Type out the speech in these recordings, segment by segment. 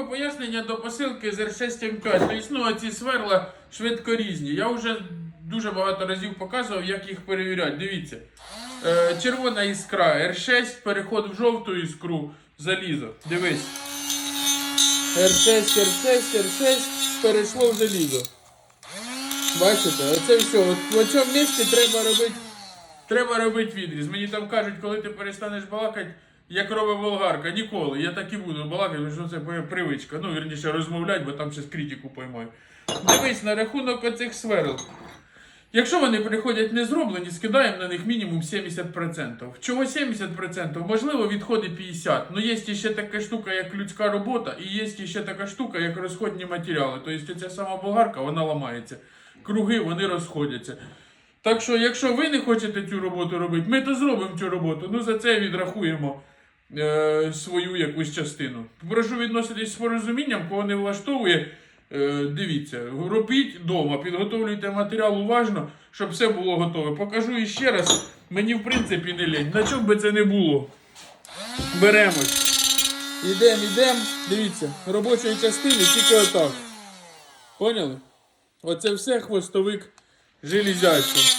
Пояснення до посилки з R6 М5. Тобто, ну, ці сверла швидкорізні. Я вже дуже багато разів показував, як їх перевіряти. Дивіться. Е, червона іскра R6, переход в жовту іскру, залізо. Дивись. R6, R6, R6, перейшло в залізо. Бачите, оце все. От в цьому місці треба робити Треба робити відріз. Мені там кажуть, коли ти перестанеш балакати, як робить болгарка. Ніколи. Я так і буду балакати, що це моя привичка. Ну, вірніше, розмовляти, бо там ще критику поймаю. Дивись, на рахунок оцих сверл. Якщо вони приходять не зроблені, скидаємо на них мінімум 70%. Чого 70%? Можливо, відходи 50%. Ну є ще така штука, як людська робота, і є ще така штука, як розходні матеріали. Тобто ця сама болгарка, вона ламається. Круги вони розходяться. Так що, якщо ви не хочете цю роботу робити, ми то зробимо цю роботу. Ну за це відрахуємо е, свою якусь частину. Прошу відноситись з порозумінням, кого не влаштовує. Е, дивіться, робіть вдома, підготовлюйте матеріал уважно, щоб все було готове. Покажу іще раз. Мені в принципі не лень. На чому би це не було. Беремось. Ідемо, ідемо. Дивіться, робочої частини тільки отак. Поняли? Оце все хвостовик железячий.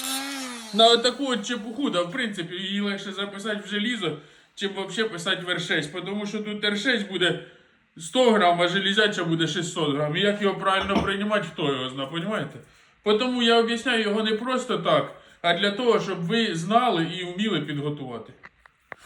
На отаку от чепуху, да, в принципі, її легше записати в желізо, чим взагалі писати в R6, тому що тут R6 буде 100 грам, а железяча буде 600 грам. І як його правильно приймати, хто його знає, розумієте? Тому я об'ясняю його не просто так, а для того, щоб ви знали і вміли підготувати.